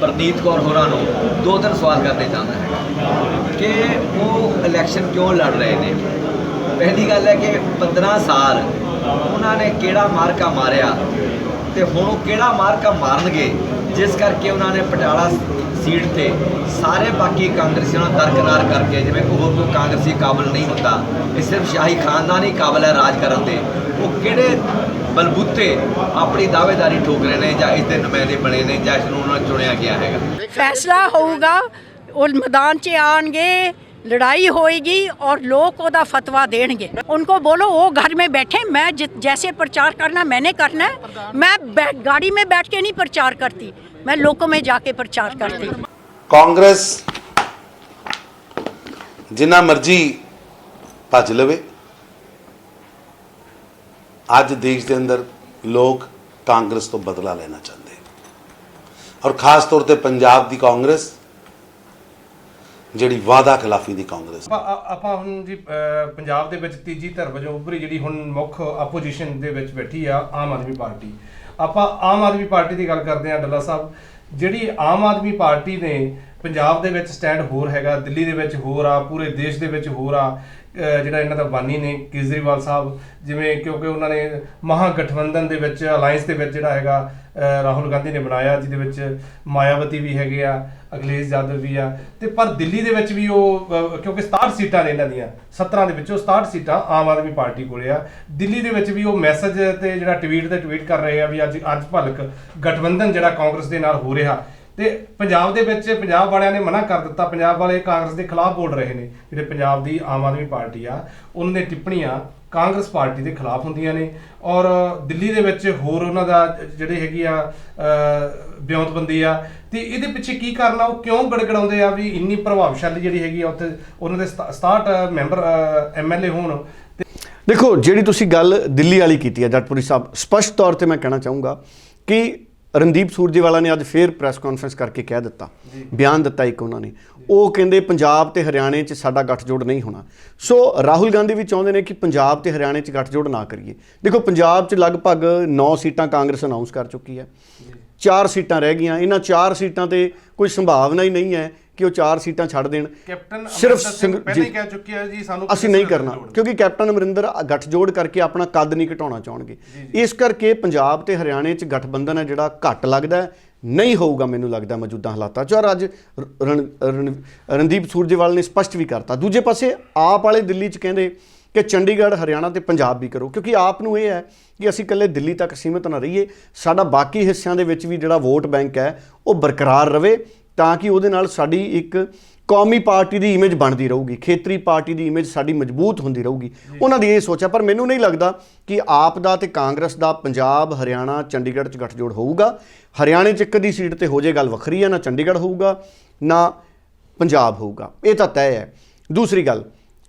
ਪ੍ਰਨੀਤ ਕੌਰ ਹੋਰਾਂ ਨੂੰ ਦੋ ਤਿੰਨ ਸਵਾਲ ਕਰਨੇ ਚਾਹੁੰਦਾ ਹੈ ਕਿ ਉਹ ਇਲੈਕਸ਼ਨ ਕਿਉਂ ਲੜ ਰਹੇ ਨੇ? ਪਹਿਲੀ ਗੱਲ ਹੈ ਕਿ 15 ਸਾਲ ਉਹਨਾਂ ਨੇ ਕਿਹੜਾ ਮਾਰਕਾ ਮਾਰਿਆ ਤੇ ਹੁਣ ਉਹ ਕਿਹੜਾ ਮਾਰਕਾ ਮਾਰਨਗੇ, ਜਿਸ ਕਰਕੇ ਉਹਨਾਂ ਨੇ ਪਟਿਆਲਾ ਸੀਟ ਤੇ ਸਾਰੇ ਬਾਕੀ ਕਾਂਗਰਸੀਆਂ ਨੂੰ ਦਰਕਨਾਰ ਕਰਕੇ, ਜਿਵੇਂ ਕੋਈ ਹੋਰ ਕੋਈ ਕਾਂਗਰਸੀ ਕਾਬਲ ਨਹੀਂ ਹੁੰਦਾ, ਇਹ ਸਿਰਫ ਸ਼ਾਹੀ ਖਾਨਦਾਨ ਹੀ ਕਾਬਲ ਹੈ ਰਾਜ ਕਰਨ ਦੇ, ਉਹ ਕਿਹੜੇ ਬਲਬੂਤੇ ਆਪਣੀ ਦਾਅਵੇਦਾਰੀ ਠੋਕ ਰਹੇ ਨੇ ਜਾਂ ਇਸ ਦੇ ਨੁਮਾਇੰਦੇ ਬਣੇ ਨੇ ਜਾਂ ਇਸ ਨੂੰ ਚੁਣਿਆ ਗਿਆ ਹੈਗਾ ਫੈਸਲਾ ਹੋਊਗਾ ਉਹ ਮੈਦਾਨ 'ਚ ਆਣਗੇ लड़ाई होएगी और लोग ਉਹਦਾ फतवा देंगे उनको बोलो वो घर में बैठे मैं जित- जैसे प्रचार करना मैंने करना है मैं बै- गाड़ी में बैठ के नहीं प्रचार करती मैं लोगों में जाके प्रचार करती ਕਾਂਗਰਸ ਜਿੰਨਾ ਮਰਜ਼ੀ ਭੱਜ ਲਵੇ ਅੱਜ ਦੇਸ਼ ਦੇ ਅੰਦਰ ਲੋਕ ਕਾਂਗਰਸ ਤੋਂ ਬਦਲਾ ਲੈਣਾ ਚਾਹੁੰਦੇ ਔਰ ਖਾਸ ਤੌਰ ਤੇ ਪੰਜਾਬ ਦੀ ਕਾਂਗਰਸ ਜਿਹੜੀ ਵਾਅਦਾ ਖਿਲਾਫੀ ਦੀ ਕਾਂਗਰਸ। ਆਪਾਂ ਆਪਾਂ ਹੁਣ ਜੀ ਅਹ, ਪੰਜਾਬ ਦੇ ਵਿੱਚ ਤੀਜੀ ਧਿਰ ਵਜੋਂ ਉੱਭਰੀ ਜਿਹੜੀ ਹੁਣ ਮੁੱਖ ਆਪੋਜੀਸ਼ਨ ਦੇ ਵਿੱਚ ਬੈਠੀ ਆ ਆਮ ਆਦਮੀ ਪਾਰਟੀ। ਆਪਾਂ ਆਮ ਆਦਮੀ ਪਾਰਟੀ ਦੀ ਗੱਲ ਕਰਦੇ ਹਾਂ ਡੱਲਾ ਸਾਹਿਬ। ਜਿਹੜੀ ਆਮ ਆਦਮੀ ਪਾਰਟੀ ਨੇ ਪੰਜਾਬ ਦੇ ਵਿੱਚ ਸਟੈਂਡ ਹੋਰ ਹੈਗਾ ਦਿੱਲੀ ਦੇ ਵਿੱਚ ਹੋਰ ਆ ਪੂਰੇ ਦੇਸ਼ ਦੇ ਵਿੱਚ ਹੋਰ ਆ ਅਹ, ਜਿਹੜਾ ਇਹਨਾਂ ਦਾ ਬਾਨੀ ਨੇ ਕੇਜਰੀਵਾਲ ਸਾਹਿਬ ਜਿਵੇਂ ਕਿਉਂਕਿ ਉਹਨਾਂ ਨੇ ਮਹਾ ਗਠਬੰਧਨ ਦੇ ਵਿੱਚ ਅਲਾਈਅੰਸ ਦੇ ਵਿੱਚ ਜਿਹੜਾ ਹੈਗਾ ਰਾਹੁਲ ਗਾਂਧੀ ਨੇ ਬਣਾਇਆ ਜਿਹਦੇ ਵਿੱਚ ਮਾਇਆਵਤੀ ਵੀ ਹੈਗੇ ਆ, ਅਖਿਲੇਸ਼ ਯਾਦਵ ਵੀ ਆ। ਤੇ ਪਰ ਦਿੱਲੀ ਦੇ ਵਿੱਚ ਵੀ ਉਹ ਕਿਉਂਕਿ 67 ਸੀਟਾਂ ਨੇ ਇਹਨਾਂ ਦੀਆਂ 17 ਦੇ ਵਿੱਚੋਂ 67 ਸੀਟਾਂ ਆਮ ਆਦਮੀ ਪਾਰਟੀ ਕੋਲੇ ਆ। ਦਿੱਲੀ ਦੇ ਵਿੱਚ ਵੀ ਉਹ ਮੈਸੇਜ ਤੇ ਜਿਹੜਾ ਟਵੀਟ ਤੇ ਟਵੀਟ ਕਰ ਰਹੇ ਆ ਵੀ ਅੱਜ ਅੱਜ ਭਲਕ ਗਠਬੰਧਨ ਜਿਹੜਾ ਕਾਂਗਰਸ ਦੇ ਨਾਲ ਹੋ ਰਿਹਾ ਤੇ ਪੰਜਾਬ ਦੇ ਵਿੱਚ ਪੰਜਾਬ ਵਾਲਿਆਂ ਨੇ ਮਨਾ ਕਰ ਦਿੱਤਾ। ਪੰਜਾਬ ਵਾਲੇ ਕਾਂਗਰਸ ਦੇ ਖਿਲਾਫ ਬੋਲ ਰਹੇ ਨੇ ਜਿਹੜੇ ਪੰਜਾਬ ਦੀ ਆਮ ਆਦਮੀ ਪਾਰਟੀ ਆ ਉਹਨਾਂ ਦੀਆਂ ਟਿੱਪਣੀਆਂ ਕਾਂਗਰਸ ਪਾਰਟੀ ਦੇ ਖਿਲਾਫ ਹੁੰਦੀਆਂ ਨੇ। ਔਰ ਦਿੱਲੀ ਦੇ ਵਿੱਚ ਹੋਰ ਉਹਨਾਂ ਦਾ ਜਿਹੜੇ ਹੈਗੀ ਆ ਅਹ, ਬਿਉਂਤਬੰਦੀ ਆ ਤੇ ਇਹਦੇ ਪਿੱਛੇ ਕੀ ਕਾਰਨ ਆ? ਉਹ ਕਿਉਂ ਗੜਗੜਾਉਂਦੇ ਆ ਵੀ ਇੰਨੀ ਪ੍ਰਭਾਵਸ਼ਾਲੀ ਜਿਹੜੀ ਹੈਗੀ ਆ ਉੱਥੇ ਉਹਨਾਂ ਦੇ 67 ਮੈਂਬਰ ਐਮਐਲਏ ਹੋਣ? ਦੇਖੋ ਜਿਹੜੀ ਤੁਸੀਂ ਗੱਲ ਦਿੱਲੀ ਵਾਲੀ ਕੀਤੀ ਹੈ ਜਟਪੁਰੀ ਸਾਹਿਬ ਸਪਸ਼ਟ ਤੌਰ ਤੇ ਮੈਂ ਕਹਿਣਾ ਚਾਹੂੰਗਾ ਕਿ ਰਣਦੀਪ ਸੂਰਜੇਵਾਲਾ ਨੇ ਅੱਜ ਫੇਰ ਪ੍ਰੈਸ ਕਾਨਫਰੰਸ ਕਰਕੇ ਕਹਿ ਦਿੱਤਾ, ਬਿਆਨ ਦਿੱਤਾ ਇੱਕ ਉਹਨਾਂ ਨੇ। ਉਹ ਕਹਿੰਦੇ ਪੰਜਾਬ ਤੇ ਹਰਿਆਣੇ 'ਚ ਸਾਡਾ ਗੱਠਜੋੜ ਨਹੀਂ ਹੋਣਾ। ਸੋ ਰਾਹੁਲ ਗਾਂਧੀ ਵੀ ਚਾਹੁੰਦੇ ਨੇ ਕਿ ਪੰਜਾਬ ਤੇ ਹਰਿਆਣੇ 'ਚ ਗੱਠਜੋੜ ਨਾ ਕਰੀਏ। ਦੇਖੋ, ਪੰਜਾਬ 'ਚ ਲਗਭਗ 9 ਸੀਟਾਂ ਕਾਂਗਰਸ ਅਨਾਉਂਸ ਕਰ ਚੁੱਕੀ ਹੈ। ਚਾਰ ਸੀਟਾਂ ਰਹਿ ਗਈਆਂ। ਇਹਨਾਂ ਚਾਰ ਸੀਟਾਂ ਤੇ ਕੋਈ ਸੰਭਾਵਨਾ ਹੀ ਨਹੀਂ ਹੈ ਕਿ ਉਹ ਚਾਰ ਸੀਟਾਂ ਛੱਡ ਦੇਣ। ਕੈਪਟਨ ਸਿਰਫ ਅਮਰਿੰਦਰ ਸਿੰਘ ਪਹਿਲਾਂ ਹੀ। ਕਹਿ ਚੁੱਕੇ ਆ ਜੀ ਸਾਨੂੰ ਅਸੀਂ ਨਹੀਂ ਕਰਨਾ। ਕਿਉਂਕਿ ਕੈਪਟਨ ਅਮਰਿੰਦਰ ਗੱਠਜੋੜ ਕਰਕੇ ਆਪਣਾ ਕੱਦ ਨਹੀਂ ਘਟਾਉਣਾ ਚਾਹਣਗੇ। ਇਸ ਕਰਕੇ ਪੰਜਾਬ ਤੇ ਹਰਿਆਣੇ 'ਚ ਗਠਬੰਧਨ ਹੈ ਜਿਹੜਾ ਘੱਟ ਲੱਗਦਾ ਹੈ, ਨਹੀਂ ਹੋਊਗਾ ਮੈਨੂੰ ਲੱਗਦਾ ਮੌਜੂਦਾ ਹਾਲਾਤਾਂ 'ਚ। ਔਰ ਅੱਜ ਰਣਦੀਪ ਸੂਰਜੇਵਾਲ ਨੇ ਸਪਸ਼ਟ ਵੀ ਕਰਤਾ। ਦੂਜੇ ਪਾਸੇ ਆਪ ਵਾਲੇ ਦਿੱਲੀ 'ਚ ਕਹਿੰਦੇ ਕਿ ਚੰਡੀਗੜ੍ਹ ਹਰਿਆਣਾ ਤੇ ਪੰਜਾਬ ਵੀ ਕਰੋ। ਕਿਉਂਕਿ ਆਪ ਨੂੰ ਇਹ ਹੈ ਕਿ ਅਸੀਂ ਇਕੱਲੇ ਦਿੱਲੀ ਤੱਕ ਸੀਮਿਤ ਨਾ ਰਹੀਏ। ਸਾਡਾ ਬਾਕੀ ਹਿੱਸਿਆਂ ਦੇ ਵਿੱਚ ਵੀ ਜਿਹੜਾ ਵੋਟ ਬੈਂਕ ਹੈ ਉਹ ਬਰਕਰਾਰ ਰਵੇ। ਤਾਂ ਕਿ ਉਹਦੇ ਨਾਲ ਸਾਡੀ ਇੱਕ ਕੌਮੀ ਪਾਰਟੀ ਦੀ ਇਮੇਜ ਬਣਦੀ ਰਹੂਗੀ ਖੇਤਰੀ ਪਾਰਟੀ ਦੀ ਇਮੇਜ ਸਾਡੀ ਮਜ਼ਬੂਤ ਹੁੰਦੀ ਰਹੂਗੀ। ਉਹਨਾਂ ਦੀ ਇਹ ਸੋਚ ਹੈ ਪਰ ਮੈਨੂੰ ਨਹੀਂ ਲੱਗਦਾ ਕਿ ਆਪ ਦਾ ਤੇ ਕਾਂਗਰਸ ਦਾ ਪੰਜਾਬ ਹਰਿਆਣਾ ਚੰਡੀਗੜ੍ਹ 'ਚ ਗੱਠਜੋੜ ਹੋਊਗਾ। ਹਰਿਆਣੇ 'ਚ ਇੱਕ ਦੀ ਸੀਟ ਤੇ ਹੋ ਜੇ ਗੱਲ ਵੱਖਰੀ ਹੈ ਨਾ ਚੰਡੀਗੜ੍ਹ ਹੋਊਗਾ ਨਾ ਪੰਜਾਬ ਹੋਊਗਾ। ਇਹ ਤਾਂ ਤੈਅ ਹੈ। ਦੂਸਰੀ ਗੱਲ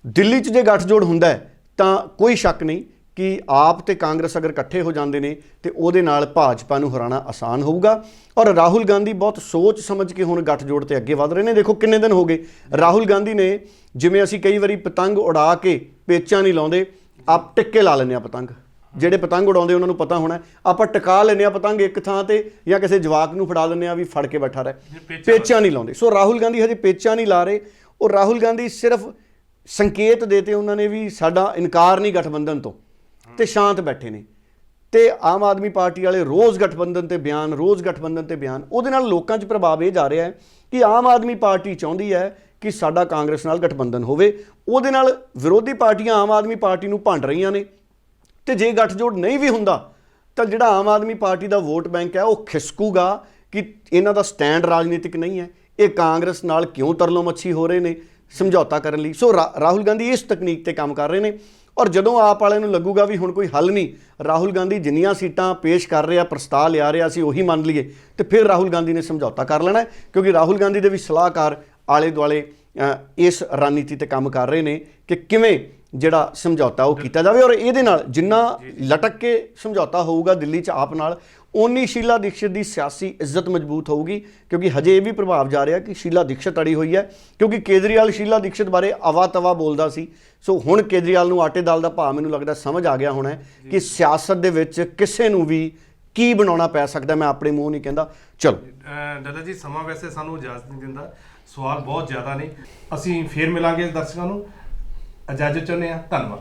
ਦਿੱਲੀ 'ਚ ਜੇ ਗੱਠਜੋੜ ਹੁੰਦਾ ਤਾਂ ਕੋਈ ਸ਼ੱਕ ਨਹੀਂ ਕਿ ਆਪ ਤੇ ਕਾਂਗਰਸ ਅਗਰ ਇਕੱਠੇ ਹੋ ਜਾਂਦੇ ਨੇ ਤੇ ਉਹਦੇ ਨਾਲ ਭਾਜਪਾ ਨੂੰ ਹਰਾਣਾ ਆਸਾਨ ਹੋਊਗਾ। ਔਰ ਰਾਹੁਲ ਗਾਂਧੀ ਬਹੁਤ ਸੋਚ ਸਮਝ ਕੇ ਹੁਣ ਗੱਠਜੋੜ ਤੇ ਅੱਗੇ ਵਧ ਰਹੇ ਨੇ। ਦੇਖੋ ਕਿੰਨੇ ਦਿਨ ਹੋ ਗਏ। ਰਾਹੁਲ ਗਾਂਧੀ ਨੇ ਜਿਵੇਂ ਅਸੀਂ ਕਈ ਵਾਰੀ ਪਤੰਗ ਉਡਾ ਕੇ ਪੇਚਾਂ ਨਹੀਂ ਲਾਉਂਦੇ ਆਪ ਟਿੱਕੇ ਲਾ ਲੈਂਦੇ ਆ ਪਤੰਗ। ਜਿਹੜੇ ਪਤੰਗ ਉਡਾਉਂਦੇ ਉਹਨਾਂ ਨੂੰ ਪਤਾ ਹੋਣਾ ਆਪਾਂ ਟਿਕਾ ਲੈਂਦੇ ਆ ਪਤੰਗ ਇੱਕ ਥਾਂ ਤੇ ਜਾਂ ਕਿਸੇ ਜਵਾਕ ਨੂੰ ਫੜਾ ਦਿੰਦੇ ਆ ਵੀ ਫੜ ਕੇ ਬੈਠਾ ਰਹੇ। ਪੇਚਾਂ ਨਹੀਂ ਲਾਉਂਦੇ। ਸੋ ਰਾਹੁਲ ਗਾਂਧੀ ਹਜੇ ਪੇਚਾਂ ਨਹੀਂ ਲਾ ਰਹੇ। ਉਹ ਰਾਹੁਲ ਗਾਂਧੀ ਸਿਰਫ ਸੰਕੇਤ ਦੇਤੇ ਉਹਨਾਂ ਨੇ ਵੀ ਸਾਡਾ ਇਨਕਾਰ ਨਹੀਂ ਗਠਬੰਧਨ ਤੋਂ। ਤੇ ਸ਼ਾਂਤ ਬੈਠੇ ਨੇ। ਤੇ ਆਮ ਆਦਮੀ ਪਾਰਟੀ ਵਾਲੇ ਰੋਜ਼ ਗਠਬੰਧਨ ਤੇ ਬਿਆਨ, ਰੋਜ਼ ਗਠਬੰਧਨ ਤੇ ਬਿਆਨ, ਉਹਦੇ ਨਾਲ ਲੋਕਾਂ 'ਚ ਪ੍ਰਭਾਵ ਇਹ ਜਾ ਰਿਹਾ ਹੈ ਕਿ ਆਮ ਆਦਮੀ ਪਾਰਟੀ ਚਾਹੁੰਦੀ ਹੈ ਕਿ ਸਾਡਾ ਕਾਂਗਰਸ ਨਾਲ ਗਠਬੰਧਨ ਹੋਵੇ। ਉਹਦੇ ਨਾਲ ਵਿਰੋਧੀ ਪਾਰਟੀਆਂ ਆਮ ਆਦਮੀ ਪਾਰਟੀ ਨੂੰ ਭੰਡ ਰਹੀਆਂ ਨੇ। ਤੇ ਜੇ ਗੱਠਜੋੜ ਨਹੀਂ ਵੀ ਹੁੰਦਾ, ਤਾਂ ਜਿਹੜਾ ਆਮ ਆਦਮੀ ਪਾਰਟੀ ਦਾ ਵੋਟ ਬੈਂਕ ਹੈ, ਉਹ ਖਿਸਕੂਗਾ ਕਿ ਇਹਨਾਂ ਦਾ ਸਟੈਂਡ ਰਾਜਨੀਤਿਕ ਨਹੀਂ ਹੈ। ਇਹ ਕਾਂਗਰਸ ਨਾਲ ਕਿਉਂ ਤਰਲੋ ਮੱਛੀ ਹੋ ਰਹੇ ਨੇ? ਸਮਝੌਤਾ ਕਰਨ ਲਈ। ਸੋ ਰਾ- ਰਾਹੁਲ ਗਾਂਧੀ ਇਸ ਤਕਨੀਕ ਤੇ ਕੰਮ ਕਰ ਰਹੇ ਨੇ। ਔਰ ਜਦੋਂ ਆਪ ਵਾਲਿਆਂ ਨੂੰ ਲੱਗੂਗਾ ਵੀ ਹੁਣ ਕੋਈ ਹੱਲ ਨਹੀਂ, ਰਾਹੁਲ ਗਾਂਧੀ ਜਿੰਨੀਆਂ ਸੀਟਾਂ ਪੇਸ਼ ਕਰ ਰਿਹਾ, ਪ੍ਰਸਤਾਵ ਲਿਆ ਰਿਹਾ, ਅਸੀਂ ਉਹੀ ਮੰਨ ਲਈਏ, ਤੇ ਫਿਰ ਰਾਹੁਲ ਗਾਂਧੀ ਨੇ ਸਮਝੌਤਾ ਕਰ ਲੈਣਾ ਕਿਉਂਕਿ ਰਾਹੁਲ ਗਾਂਧੀ ਦੇ ਵੀ ਸਲਾਹਕਾਰ ਆਲੇ ਦੁਆਲੇ ਇਸ ਰਣਨੀਤੀ ਤੇ ਕੰਮ ਕਰ ਰਹੇ ਨੇ ਕਿ ਕਿਵੇਂ ਜਿਹੜਾ ਸਮਝੌਤਾ ਉਹ ਕੀਤਾ ਜਾਵੇ ਔਰ ਇਹਦੇ ਨਾਲ ਜਿੰਨਾ ਲਟਕ ਕੇ ਸਮਝੌਤਾ ਹੋਊਗਾ ਦਿੱਲੀ 'ਚ ਆਪ ਨਾਲ ਓਨੀ ਸ਼ੀਲਾ ਦੀਕਸ਼ਿਤ ਦੀ ਸਿਆਸੀ ਇੱਜ਼ਤ ਮਜ਼ਬੂਤ ਹੋਊਗੀ ਕਿਉਂਕਿ ਹਜੇ ਇਹ ਵੀ ਪ੍ਰਭਾਵ ਜਾ ਰਿਹਾ ਕਿ ਸ਼ੀਲਾ ਦੀਕਸ਼ਿਤ ਅੜੀ ਹੋਈ ਹੈ ਕਿਉਂਕਿ ਕੇਜਰੀਵਾਲ ਸ਼ੀਲਾ ਦੀਕਸ਼ਿਤ ਬਾਰੇ ਅਵਾ ਤਵਾ ਬੋਲਦਾ ਸੀ। ਸੋ ਹੁਣ ਕੇਜਰੀਵਾਲ ਨੂੰ ਆਟੇ ਦਾਲ ਦਾ ਭਾਅ ਮੈਨੂੰ ਲੱਗਦਾ ਸਮਝ ਆ ਗਿਆ ਹੋਣਾ ਕਿ ਸਿਆਸਤ ਦੇ ਵਿੱਚ ਕਿਸੇ ਨੂੰ ਵੀ ਕੀ ਬਣਾਉਣਾ ਪੈ ਸਕਦਾ ਮੈਂ ਆਪਣੇ ਮੂੰਹ ਨਹੀਂ ਕਹਿੰਦਾ। ਚਲੋ। ਦਾਦਾ ਜੀ ਸਮਾਂ ਵੈਸੇ ਸਾਨੂੰ ਇਜਾਜ਼ਤ ਨਹੀਂ ਦਿੰਦਾ ਸਵਾਲ ਬਹੁਤ ਜ਼ਿਆਦਾ ਨੇ। ਅਸੀਂ ਫੇਰ ਮਿਲਾਂਗੇ ਦਰਸ਼ਕਾਂ ਨੂੰ। ਇਜਾਜ਼ਤ ਚਾਹੁੰਦੇ ਆ ਧੰਨਵਾਦ।